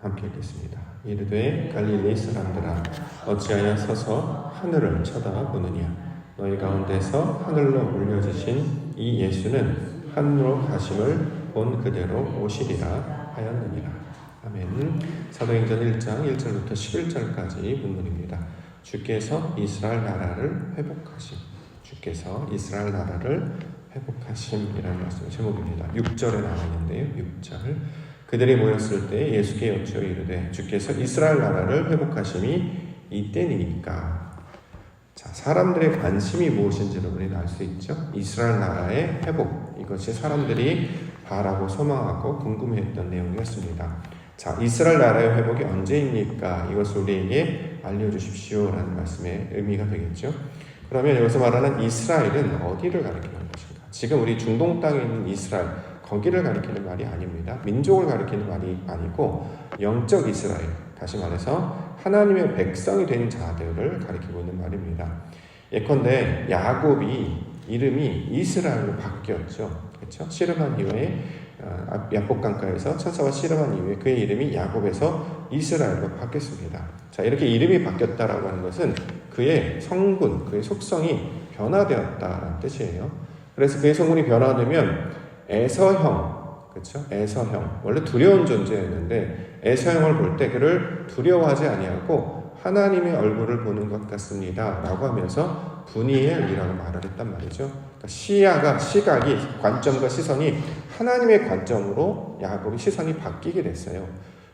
함께 읽겠습니다. 이르되 갈릴리 사람들아 어찌하여 서서 하늘을 쳐다보느냐 너희 가운데서 하늘로 올려지신 이 예수는 하늘로 가심을 본 그대로 오시리라 하였느니라. 아멘. 사도행전 1장 1절부터 11절까지 본문입니다. 주께서 이스라엘 나라를 회복하심. 주께서 이스라엘 나라를 회복하심이라는 말씀 제목입니다. 6절에 나와 있는데요. 6절. 그들이 모였을 때 예수께 여쭈어 이르되 주께서 이스라엘 나라를 회복하심이 이때니까. 자, 사람들의 관심이 무엇인지를 우리는 알수 있죠. 이스라엘 나라의 회복. 이것이 사람들이 바라고 소망하고 궁금해했던 내용이었습니다. 자, 이스라엘 나라의 회복이 언제입니까? 이것을 우리에게 알려주십시오 라는 말씀의 의미가 되겠죠. 그러면 여기서 말하는 이스라엘은 어디를 가리키는 것인가? 지금 우리 중동 땅에 있는 이스라엘, 거기를 가리키는 말이 아닙니다. 민족을 가리키는 말이 아니고 영적 이스라엘, 다시 말해서 하나님의 백성이 된 자들을 가리키고 있는 말입니다. 예컨대 야곱이 이름이 이스라엘로 바뀌었죠. 그렇죠? 씨름한 이후에 어, 야복강가에서 천사와 씨름한 이후에 그의 이름이 야곱에서 이스라엘로 바뀌었습니다. 자, 이렇게 이름이 바뀌었다라고 하는 것은 그의 성분, 그의 속성이 변화되었다는 뜻이에요. 그래서 그의 성분이 변화되면 에서형, 그렇죠? 에서형. 원래 두려운 존재였는데 에서형을 볼 때 그를 두려워하지 아니하고 하나님의 얼굴을 보는 것 같습니다라고 하면서 분이엘이라고 말을 했단 말이죠. 그러니까 시야가 시각이 관점과 시선이 하나님의 관점으로 야곱의 시선이 바뀌게 됐어요.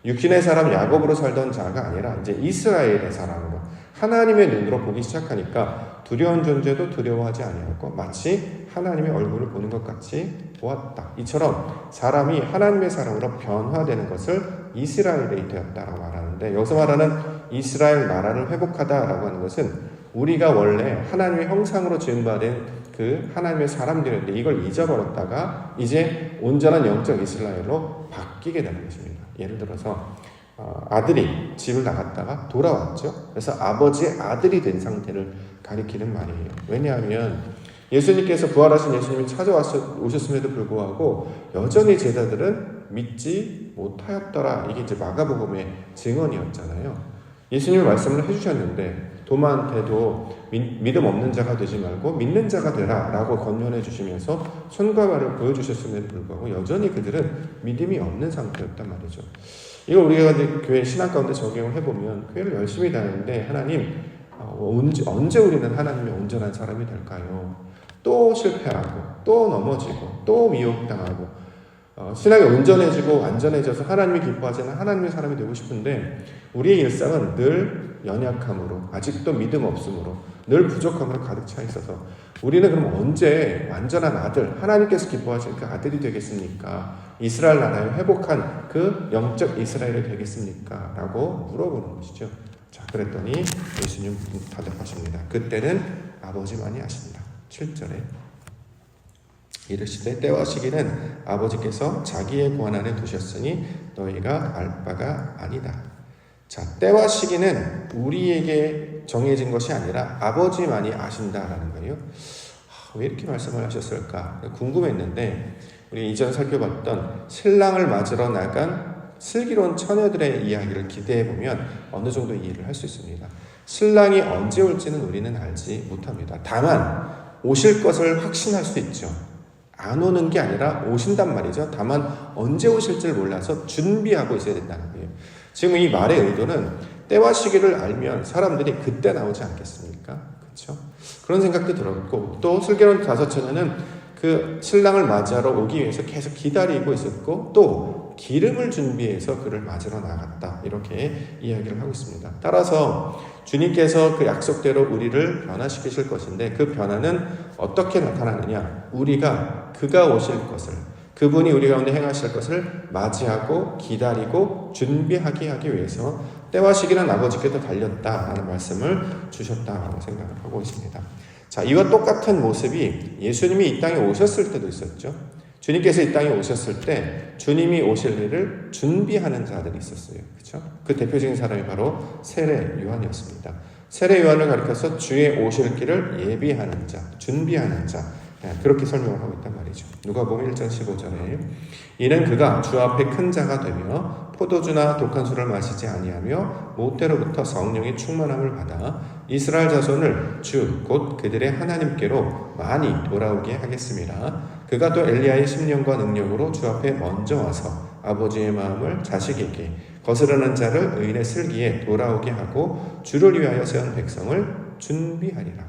육신의 사람 야곱으로 살던 자가 아니라 이제 이스라엘의 사람으로 하나님의 눈으로 보기 시작하니까 두려운 존재도 두려워하지 아니하고 마치 하나님의 얼굴을 보는 것 같이 보았다. 이처럼 사람이 하나님의 사람으로 변화되는 것을 이스라엘이 되었다라고 말하는데 여기서 말하는 이스라엘 나라를 회복하다라고 하는 것은 우리가 원래 하나님의 형상으로 지음받은 그 하나님의 사람들인데 이걸 잊어버렸다가 이제 온전한 영적 이스라엘로 바뀌게 되는 것입니다. 예를 들어서 어, 아들이 집을 나갔다가 돌아왔죠. 그래서 아버지의 아들이 된 상태를 가리키는 말이에요. 왜냐하면 예수님께서 부활하신 예수님이 찾아오셨음에도 불구하고 여전히 제자들은 믿지 못하였더라. 이게 이제 마가복음의 증언이었잖아요. 예수님이 말씀을 해주셨는데 도마한테도 믿 음 없는 자가 되지 말고 믿는 자가 되라 라고 권면해 주시면서 손과 발을 보여주셨음에도 불구하고 여전히 그들은 믿음이 없는 상태였단 말이죠. 이걸 우리가 교회 신앙 가운데 적용을 해보면 교회를 열심히 다니는데 하나님 언제, 언제 우리는 하나님의 온전한 사람이 될까요? 또 실패하고 또 넘어지고 또 미혹당하고 어, 신앙이 온전해지고 완전해져서 하나님이 기뻐하시는 하나님의 사람이 되고 싶은데 우리의 일상은 늘 연약함으로 아직도 믿음 없음으로 늘 부족함으로 가득 차 있어서 우리는 그럼 언제 완전한 아들 하나님께서 기뻐하시는 그 아들이 되겠습니까? 이스라엘 나라에 회복한 그 영적 이스라엘이 되겠습니까? 라고 물어보는 것이죠. 자, 그랬더니 예수님 대답하십니다. 그때는 아버지만이 아신다. 7절에 이르시되 때와 시기는 아버지께서 자기의 권 안에 두셨으니 너희가 알 바가 아니다. 자, 때와 시기는 우리에게 정해진 것이 아니라 아버지만이 아신다라는 거예요. 하, 왜 이렇게 말씀을 하셨을까? 궁금했는데 우리 이전 살펴봤던 신랑을 맞으러 나간 슬기로운 처녀들의 이야기를 기대해 보면 어느 정도 이해를 할 수 있습니다. 신랑이 언제 올지는 우리는 알지 못합니다. 다만 오실 것을 확신할 수 있죠. 안 오는 게 아니라 오신단 말이죠. 다만 언제 오실지를 몰라서 준비하고 있어야 된다는 거예요. 지금 이 말의 의도는 때와 시기를 알면 사람들이 그때 나오지 않겠습니까? 그렇죠? 그런 생각도 들었고 또 슬기로운 다섯 처녀는 그 신랑을 맞이하러 오기 위해서 계속 기다리고 있었고 또 기름을 준비해서 그를 맞으러 나갔다 이렇게 이야기를 하고 있습니다. 따라서 주님께서 그 약속대로 우리를 변화시키실 것인데 그 변화는 어떻게 나타나느냐? 우리가 그가 오실 것을 그분이 우리 가운데 행하실 것을 맞이하고 기다리고 준비하게 하기 위해서 때와 시기는 아버지께서 달렸다라는 말씀을 주셨다라고 생각을 하고 있습니다. 자, 이와 똑같은 모습이 예수님이 이 땅에 오셨을 때도 있었죠. 주님께서 이 땅에 오셨을 때 주님이 오실 일을 준비하는 자들이 있었어요. 그렇죠? 그 대표적인 사람이 바로 세례 요한이었습니다. 세례 요한을 가리켜서 주의 오실 길을 예비하는 자, 준비하는 자, 예, 그렇게 설명을 하고 있단 말이죠. 누가 보면 1장 15절에 이는 그가 주 앞에 큰 자가 되며 포도주나 독한 술을 마시지 아니하며 모태로부터 성령의 충만함을 받아 이스라엘 자손을 주 곧 그들의 하나님께로 많이 돌아오게 하겠습니다. 그가 또 엘리야의 심령과 능력으로 주 앞에 먼저 와서 아버지의 마음을 자식에게 거스르는 자를 의인의 슬기에 돌아오게 하고 주를 위하여 세운 백성을 준비하리라.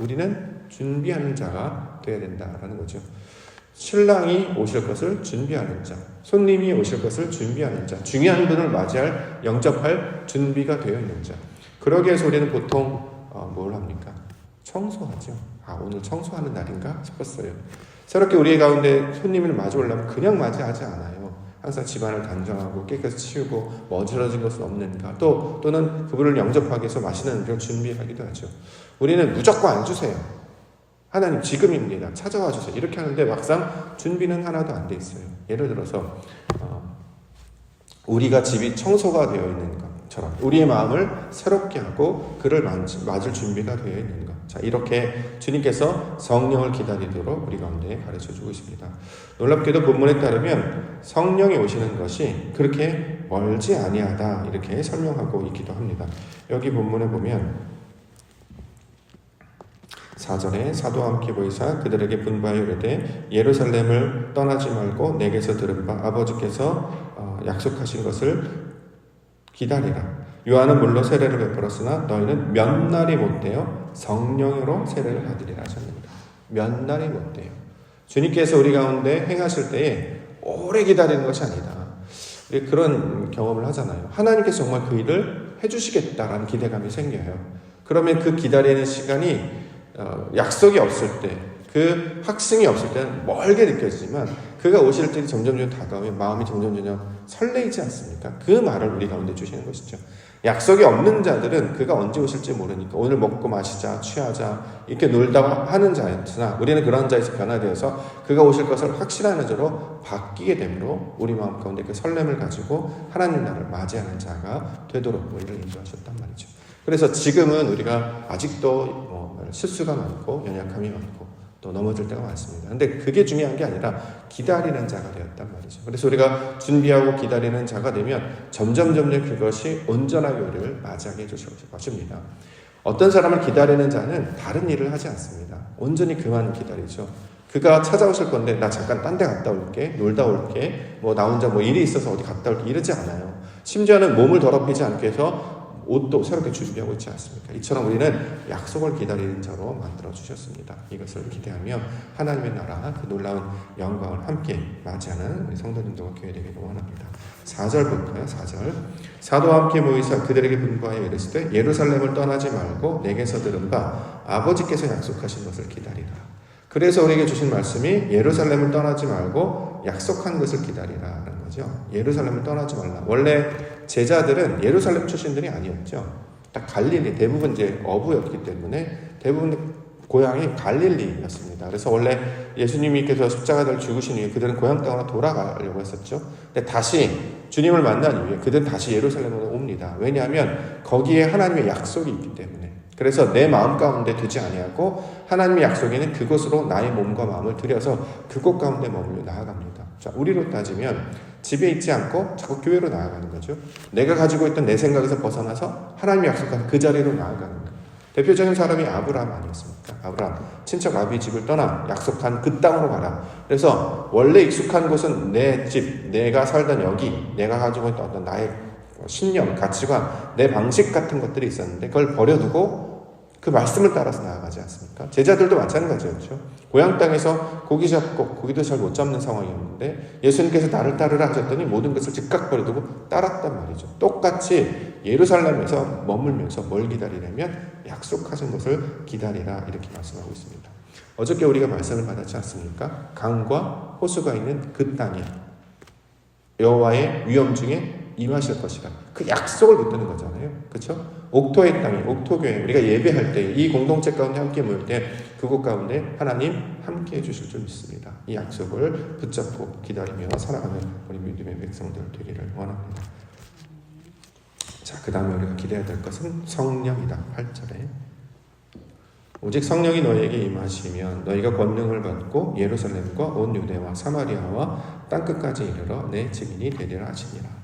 우리는 준비하는 자가 되어야 된다라는 거죠. 신랑이 오실 것을 준비하는 자, 손님이 오실 것을 준비하는 자, 중요한 분을 맞이할 영접할 준비가 되어 있는 자. 그러기 위해서 우리는 보통 어, 뭘 합니까? 청소하죠. 아 오늘 청소하는 날인가 싶었어요. 새롭게 우리 가운데 손님을 맞이하려면 그냥 맞이하지 않아요. 항상 집안을 단정하고 깨끗이 치우고 뭐 어지러진 것은 없는가 또 또는 그분을 영접하기 위해서 맛있는 음식을 준비하기도 하죠. 우리는 무조건 안 주세요. 하나님 지금입니다. 찾아와 주세요. 이렇게 하는데 막상 준비는 하나도 안 돼 있어요. 예를 들어서 어, 우리가 집이 청소가 되어 있는 것처럼 우리의 마음을 새롭게 하고 그를 맞을 준비가 되어 있는 것. 자 이렇게 주님께서 성령을 기다리도록 우리 가운데 가르쳐 주고 있습니다. 놀랍게도 본문에 따르면 성령이 오시는 것이 그렇게 멀지 아니하다 이렇게 설명하고 있기도 합니다. 여기 본문에 보면 4절에 사도와 함께 보이사 그들에게 분부하여 이르되 예루살렘을 떠나지 말고 내게서 들은 바 아버지께서 어, 약속하신 것을 기다리라. 요한은 물로 세례를 베풀었으나 너희는 몇 날이 못 되어 성령으로 세례를 받으리라 하셨습니다. 몇 날이 못 돼요. 주님께서 우리 가운데 행하실 때에 오래 기다리는 것이 아니다. 그런 경험을 하잖아요. 하나님께서 정말 그 일을 해주시겠다라는 기대감이 생겨요. 그러면 그 기다리는 시간이 어, 약속이 없을 때, 그 확신이 없을 때는 멀게 느껴지지만 그가 오실 때 점점 점 다가오면 마음이 점점 점점 설레이지 않습니까? 그 말을 우리 가운데 주시는 것이죠. 약속이 없는 자들은 그가 언제 오실지 모르니까 오늘 먹고 마시자, 취하자, 이렇게 놀다 하는 자였으나 우리는 그런 자에서 변화되어서 그가 오실 것을 확신하는 자로 바뀌게 되므로 우리 마음 가운데 그 설렘을 가지고 하나님 나라를 맞이하는 자가 되도록 우리를 인도하셨단 말이죠. 그래서 지금은 우리가 아직도 뭐 실수가 많고 연약함이 많고 또 넘어질 때가 많습니다. 근데 그게 중요한 게 아니라 기다리는 자가 되었단 말이죠. 그래서 우리가 준비하고 기다리는 자가 되면 점점 점점 그것이 온전하게 우리를 맞이하게 해주실 것입니다. 어떤 사람을 기다리는 자는 다른 일을 하지 않습니다. 온전히 그만 기다리죠. 그가 찾아오실 건데 나 잠깐 딴 데 갔다 올게 놀다 올게 뭐 나 혼자 뭐 일이 있어서 어디 갔다 올게 이러지 않아요. 심지어는 몸을 더럽히지 않게 해서 옷도 새롭게 준비하고 있지 않습니까? 이처럼 우리는 약속을 기다리는 자로 만들어 주셨습니다. 이것을 기대하며 하나님의 나라 그 놀라운 영광을 함께 맞이하는 우리 성도님들과 교회 되기를 원합니다. 4절 볼까요? 4절. 사도와 함께 모이사 그들에게 분부하여 이르시되 예루살렘을 떠나지 말고 내게서 들은 바 아버지께서 약속하신 것을 기다리라. 그래서 우리에게 주신 말씀이 예루살렘을 떠나지 말고 약속한 것을 기다리라는 거죠. 예루살렘을 떠나지 말라. 원래 제자들은 예루살렘 출신들이 아니었죠. 딱 갈릴리 대부분 이제 어부였기 때문에 대부분 고향이 갈릴리였습니다. 그래서 원래 예수님께서 십자가를 죽으신 이후에 그들은 고향 땅으로 돌아가려고 했었죠. 근데 다시 주님을 만난 이후에 그들은 다시 예루살렘으로 옵니다. 왜냐하면 거기에 하나님의 약속이 있기 때문에. 그래서 내 마음 가운데 두지 아니하고 하나님의 약속에는 그곳으로 나의 몸과 마음을 들여서 그곳 가운데 머물러 나아갑니다. 자, 우리로 따지면 집에 있지 않고 자꾸 교회로 나아가는 거죠. 내가 가지고 있던 내 생각에서 벗어나서 하나님이 약속한 그 자리로 나아가는 거. 대표적인 사람이 아브라함 아니었습니까? 아브라함 친척 아비 집을 떠나 약속한 그 땅으로 가라. 그래서 원래 익숙한 곳은 내 집, 내가 살던 여기, 내가 가지고 있던 어떤 나의 신념, 가치관, 내 방식 같은 것들이 있었는데 그걸 버려두고 그 말씀을 따라서 나아가지 않습니까? 제자들도 마찬가지였죠. 고향 땅에서 고기 잡고 고기도 잘 못 잡는 상황이었는데 예수님께서 나를 따르라 하셨더니 모든 것을 즉각 버려두고 따랐단 말이죠. 똑같이 예루살렘에서 머물면서 뭘 기다리냐면 약속하신 것을 기다리라 이렇게 말씀하고 있습니다. 어저께 우리가 말씀을 받았지 않습니까? 강과 호수가 있는 그 땅에 여호와의 위험 중에 임하실 것이다. 그 약속을 붙드는 거잖아요. 그렇죠? 옥토의 땅에 옥토교회 우리가 예배할 때 이 공동체 가운데 함께 모일 때 그곳 가운데 하나님 함께 해주실 줄 믿습니다. 이 약속을 붙잡고 기다리며 살아가는 우리 믿음의 백성들 되기를 원합니다. 자, 그 다음에 우리가 기대해야 될 것은 성령이다. 8절에 오직 성령이 너희에게 임하시면 너희가 권능을 받고 예루살렘과 온 유대와 사마리아와 땅 끝까지 이르러 내 증인이 되리라 하시니라.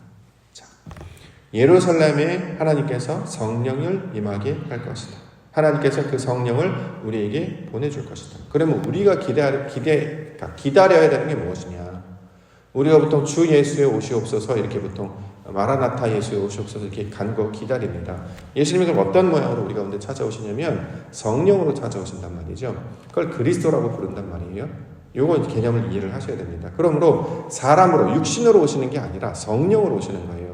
자, 예루살렘에 하나님께서 성령을 임하게 할 것이다. 하나님께서 그 성령을 우리에게 보내줄 것이다. 그러면 우리가 기다려, 기대, 기다려야 되는 게 무엇이냐? 우리가 보통 주 예수의 오시옵소서 이렇게 보통 마라나타 예수의 오시옵소서 이렇게 간거 기다립니다. 예수님이 어떤 모양으로 우리 가운데 찾아오시냐면 성령으로 찾아오신단 말이죠. 그걸 그리스도라고 부른단 말이에요. 요건 개념을 이해를 하셔야 됩니다. 그러므로 사람으로 육신으로 오시는 게 아니라 성령으로 오시는 거예요.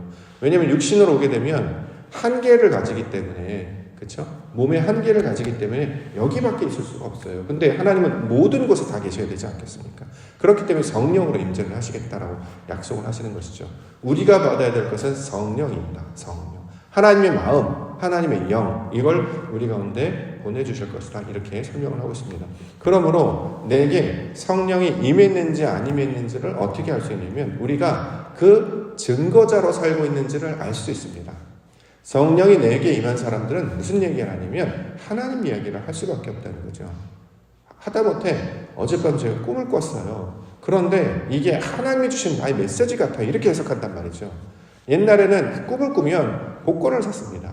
왜냐하면 육신으로 오게 되면 한계를 가지기 때문에 그렇죠? 몸의 한계를 가지기 때문에 여기밖에 있을 수가 없어요. 근데 하나님은 모든 곳에 다 계셔야 되지 않겠습니까? 그렇기 때문에 성령으로 임재를 하시겠다라고 약속을 하시는 것이죠. 우리가 받아야 될 것은 성령입니다. 성령. 하나님의 마음, 하나님의 영, 이걸 우리 가운데 보내주실 것이다. 이렇게 설명을 하고 있습니다. 그러므로 내게 성령이 임했는지 안 임했는지를 어떻게 알 수 있냐면 우리가 그 증거자로 살고 있는지를 알 수 있습니다. 성령이 내게 임한 사람들은 무슨 얘기를 하냐면 하나님 이야기를 할 수밖에 없다는 거죠. 하다못해 어젯밤 제가 꿈을 꿨어요. 그런데 이게 하나님이 주신 나의 메시지 같아 이렇게 해석한단 말이죠. 옛날에는 꿈을 꾸면 복권을 샀습니다.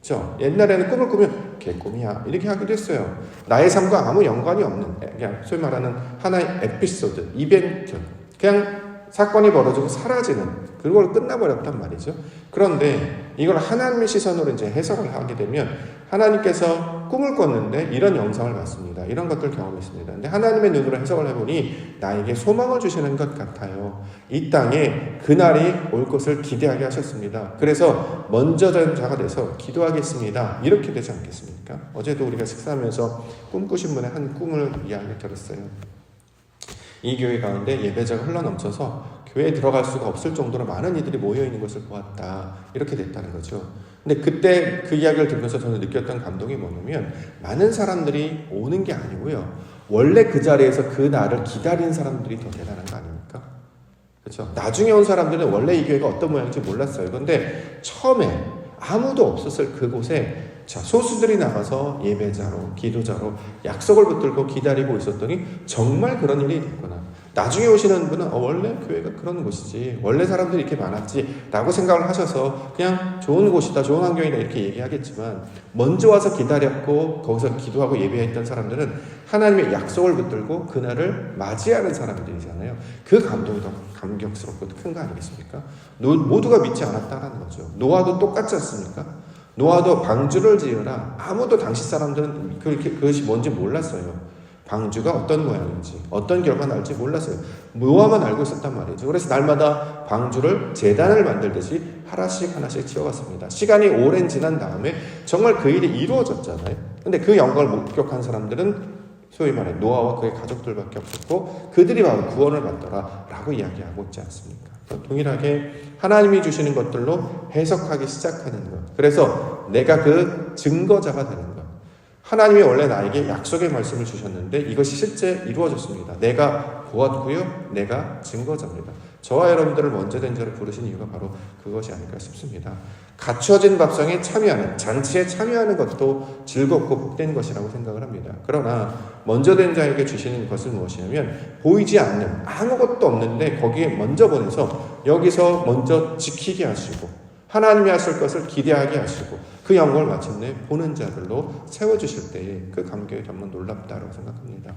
그렇죠? 옛날에는 꿈을 꾸면 개꿈이야 이렇게 하기도 했어요. 나의 삶과 아무 연관이 없는 그냥 소위 말하는 하나의 에피소드, 이벤트, 그냥 사건이 벌어지고 사라지는 그걸 끝나버렸단 말이죠. 그런데 이걸 하나님의 시선으로 이제 해석을 하게 되면 하나님께서 꿈을 꿨는데 이런 영상을 봤습니다. 이런 것들 경험했습니다. 근데 하나님의 눈으로 해석을 해보니 나에게 소망을 주시는 것 같아요. 이 땅에 그날이 올 것을 기대하게 하셨습니다. 그래서 먼저 된 자가 돼서 기도하겠습니다. 이렇게 되지 않겠습니까? 어제도 우리가 식사하면서 꿈꾸신 분의 한 꿈을 이야기 들었어요. 이 교회 가운데 예배자가 흘러넘쳐서 교회에 들어갈 수가 없을 정도로 많은 이들이 모여 있는 것을 보았다. 이렇게 됐다는 거죠. 근데 그때 그 이야기를 들으면서 저는 느꼈던 감동이 뭐냐면 많은 사람들이 오는 게 아니고요. 원래 그 자리에서 그 날을 기다린 사람들이 더 대단한 거 아닙니까? 그렇죠. 나중에 온 사람들은 원래 이 교회가 어떤 모양인지 몰랐어요. 그런데 처음에 아무도 없었을 그곳에 자, 소수들이 나가서 예배자로, 기도자로 약속을 붙들고 기다리고 있었더니 정말 그런 일이 있구나. 나중에 오시는 분은 어, 원래 교회가 그런 곳이지 원래 사람들이 이렇게 많았지 라고 생각을 하셔서 그냥 좋은 곳이다 좋은 환경이다 이렇게 얘기하겠지만 먼저 와서 기다렸고 거기서 기도하고 예배했던 사람들은 하나님의 약속을 붙들고 그날을 맞이하는 사람들이잖아요. 그 감동이 더 감격스럽고 큰 거 아니겠습니까? 모두가 믿지 않았다라는 거죠. 노아도 똑같지 않습니까 노아도 방주를 지으라 아무도 당시 사람들은 그렇게 그것이 뭔지 몰랐어요 방주가 어떤 모양인지 어떤 결과 날지 몰랐어요. 노아만 알고 있었단 말이죠. 그래서 날마다 방주를 재단을 만들듯이 하나씩 하나씩 지어갔습니다. 시간이 오랜 지난 다음에 정말 그 일이 이루어졌잖아요. 근데 그 영광을 목격한 사람들은 소위 말해 노아와 그의 가족들밖에 없었고 그들이 바로 구원을 받더라라고 이야기하고 있지 않습니까? 동일하게 하나님이 주시는 것들로 해석하기 시작하는 것. 그래서 내가 그 증거자가 되는 것. 하나님이 원래 나에게 약속의 말씀을 주셨는데 이것이 실제 이루어졌습니다. 내가 보았고요. 내가 증거자입니다. 저와 여러분들을 먼저 된 자로 부르신 이유가 바로 그것이 아닐까 싶습니다. 갖춰진 밥상에 참여하는, 잔치에 참여하는 것도 즐겁고 복된 것이라고 생각을 합니다. 그러나 먼저 된 자에게 주시는 것은 무엇이냐면 보이지 않는 아무것도 없는데 거기에 먼저 보내서 여기서 먼저 지키게 하시고 하나님이 하실 것을 기대하게 하시고 그 영광을 마침내 보는 자들로 세워주실 때에 그 감격이 정말 놀랍다고 생각합니다.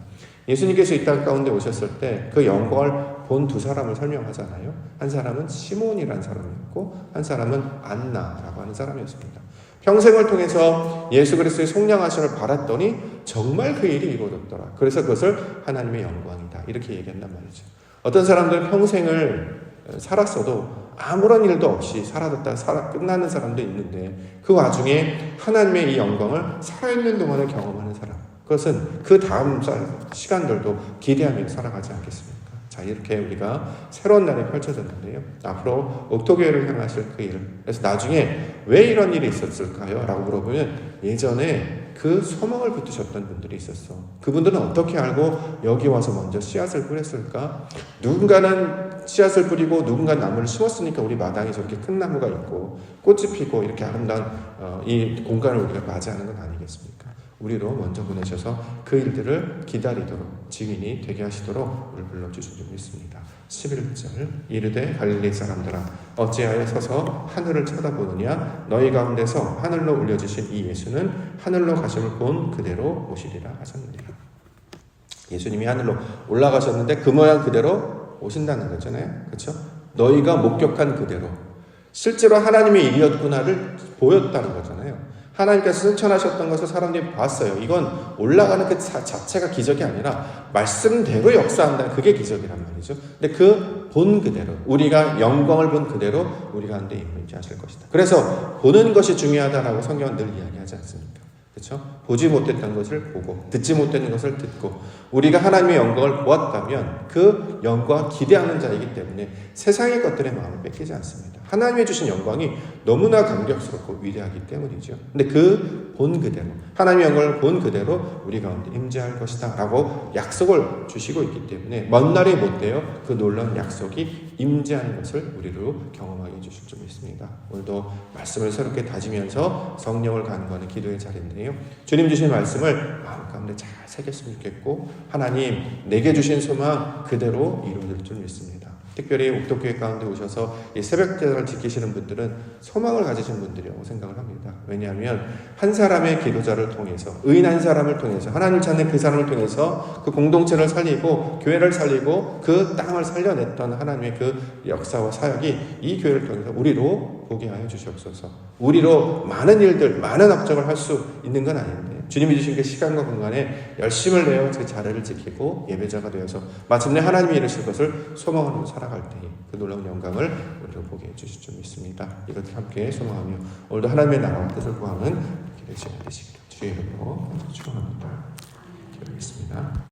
예수님께서 이 땅 가운데 오셨을 때 그 영광을 본 두 사람을 설명하잖아요. 한 사람은 시몬이라는 사람이었고 한 사람은 안나라고 하는 사람이었습니다. 평생을 통해서 예수 그리스도의 속량하심을 바랐더니 정말 그 일이 이루어졌더라. 그래서 그것을 하나님의 영광이다. 이렇게 얘기한단 말이죠. 어떤 사람들은 평생을 살았어도 아무런 일도 없이 살아뒀다 살아 끝나는 사람도 있는데 그 와중에 하나님의 이 영광을 살아있는 동안에 경험하는 사람 그것은 그 다음 시간들도 기대하며 살아가지 않겠습니까? 자 이렇게 우리가 새로운 날이 펼쳐졌는데요. 앞으로 옥토교회를 향하실 그 일. 그래서 나중에 왜 이런 일이 있었을까요? 라고 물어보면 예전에 그 소망을 붙드셨던 분들이 있었어. 그분들은 어떻게 알고 여기 와서 먼저 씨앗을 뿌렸을까? 누군가는 씨앗을 뿌리고 누군가 나무를 심었으니까 우리 마당에 저렇게 큰 나무가 있고 꽃이 피고 이렇게 아름다운 어, 이 공간을 우리가 맞이하는 건 아니겠습니까? 우리로 먼저 보내셔서 그 일들을 기다리도록 증인이 되게 하시도록 우리 불러주신 줄 믿습니다. 11절 이르되 갈릴리 사람들아 어찌하여 서서 하늘을 쳐다보느냐? 너희 가운데서 하늘로 올려주신 이 예수는 하늘로 가심을 본 그대로 오시리라 하셨느니라. 예수님이 하늘로 올라가셨는데 그 모양 그대로 오신다는 거잖아요. 그렇죠? 너희가 목격한 그대로. 실제로 하나님의 일이었구나를 보였다는 거잖아요 하나님께서 승천하셨던 것을 사람들이 봤어요. 이건 올라가는 그 자, 자체가 기적이 아니라 말씀대로 역사한다는 그게 기적이란 말이죠. 근데 그 본 그대로 우리가 영광을 본 그대로 우리 가운데 임하실 것이다. 그래서 보는 것이 중요하다라고 성경은 늘 이야기하지 않습니까? 그렇죠? 보지 못했던 것을 보고 듣지 못했던 것을 듣고 우리가 하나님의 영광을 보았다면 그 영광을 기대하는 자이기 때문에 세상의 것들의 마음을 뺏기지 않습니다. 하나님이 주신 영광이 너무나 감격스럽고 위대하기 때문이죠. 근데 그 본 그대로 하나님의 영광을 본 그대로 우리 가운데 임재할 것이다라고 약속을 주시고 있기 때문에 먼 날이 못 되어 그 놀라운 약속이 임재하는 것을 우리로 경험하게 해주실 줄 믿습니다. 오늘도 말씀을 새롭게 다지면서 성령을 간구하는 기도의 자리인데요. 주님 주신 말씀을 마음 가운데 잘 새겼으면 좋겠고 하나님 내게 주신 소망 그대로 이루어질 줄 믿습니다. 특별히 옥도교회 가운데 오셔서 이 새벽제를 지키시는 분들은 소망을 가지신 분들이라고 생각을 합니다. 왜냐하면 한 사람의 기도자를 통해서 의인 한 사람을 통해서 하나님을 찾는 그 사람을 통해서 그 공동체를 살리고 교회를 살리고 그 땅을 살려냈던 하나님의 그 역사와 사역이 이 교회를 통해서 우리로 보게 하여 주시옵소서. 우리로 많은 일들, 많은 업적을 할 수 있는 건 아닌데 주님이 주신 그 시간과 공간에 열심을 내어 그 자리를 지키고 예배자가 되어서 마침내 하나님이 이루실 것을 소망하며 살아갈 때에 그 놀라운 영광을 우리로 보게 해주실 줄 믿습니다. 이것을 함께 소망하며 오늘도 하나님의 나라와 뜻을 구하는 기도의 시간 되시기를 주의 이름으로 축원합니다. 기도하겠습니다.